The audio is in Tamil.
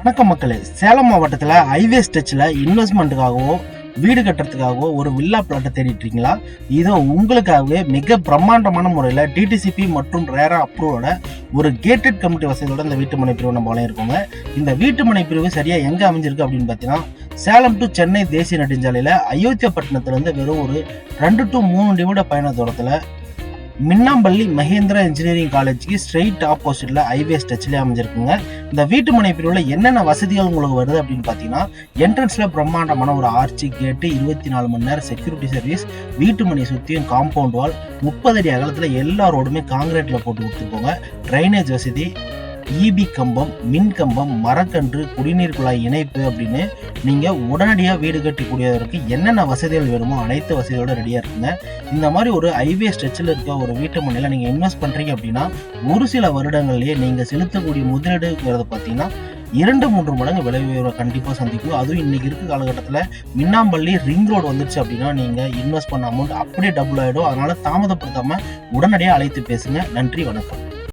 வணக்கம் மக்களே. சேலம் மாவட்டத்தில் ஹைவே ஸ்டெச்சில் இன்வெஸ்ட்மெண்ட்டுக்காகவோ வீடு கட்டுறதுக்காகவோ ஒரு வில்லா பிளாட்டை தேடிட்டு இருக்கீங்களா? இதோ உங்களுக்காகவே மிக பிரம்மாண்டமான முறையில் டிடிசிபி மற்றும் ரேரா அப்ரூவோட ஒரு கேட்டட் கமிட்டி வசதியோட இந்த வீட்டு மனை பிரிவு நம்ம இருக்கோங்க. இந்த வீட்டு மனை பிரிவு சரியாக எங்கே அமைஞ்சிருக்கு அப்படின்னு பார்த்தீங்கன்னா சேலம் டு சென்னை தேசிய நெடுஞ்சாலையில் அயோத்தியாப்பட்டினத்துலேருந்து வெறும் ஒரு ரெண்டு டு மூணு நிமிட பயண தூரத்தில் மின்னாம்பள்ளி மகேந்திரா இன்ஜினியரிங் காலேஜுக்கு ஸ்ட்ரெயிட் ஆப்போசிட்ல ஹைவே ஸ்டெச்சில் அமைஞ்சிருக்குங்க. இந்த வீட்டு மனை பிரிவில் என்னென்ன வசதிகள் உங்களுக்கு வருது அப்படின்னு பார்த்தீங்கன்னா என்ட்ரன்ஸில் பிரம்மாண்டமான ஒரு ஆர்ச்சி கேட்டு இருபத்தி நாலு மணி நேரம் செக்யூரிட்டி சர்வீஸ் வீட்டு மனை சுற்றியும் காம்பவுண்ட் வால் முப்பது அடி அகலத்தில் எல்லா ரோடுமே காங்கிரீட்டில் போட்டு கொடுத்துருக்கோங்க. ட்ரைனேஜ் வசதி ஈபி கம்பம் மின் கம்பம் மரக்கன்று குடிநீர் குழாய் இணைப்பு அப்படின்னு நீங்கள் உடனடியாக வீடு கட்டக்கூடியதற்கு என்னென்ன வசதிகள் வேணுமோ அனைத்து வசதியோட ரெடியாக இருக்குங்க. இந்த மாதிரி ஒரு ஹைவே ஸ்ட்ரெச்சில் இருக்க ஒரு வீட்டு மனையில் நீங்கள் இன்வெஸ்ட் பண்ணுறீங்க அப்படின்னா ஒரு சில வருடங்கள்லேயே நீங்கள் செலுத்தக்கூடிய முதலீடுங்கிறத பார்த்தீங்கன்னா இரண்டு மூன்று மடங்கு விலை உயர்வை கண்டிப்பாக சந்திக்கும். அதுவும் இன்னைக்கு இருக்க காலகட்டத்தில் மின்னாம்பள்ளி ரிங் ரோடு வந்துருச்சு அப்படின்னா நீங்கள் இன்வெஸ்ட் பண்ண அமௌண்ட் அப்படியே டபுள் ஆகிடும் அதனால தாமதப்படுத்தாமல் உடனடியாக அழைத்து பேசுங்க. நன்றி வணக்கம்.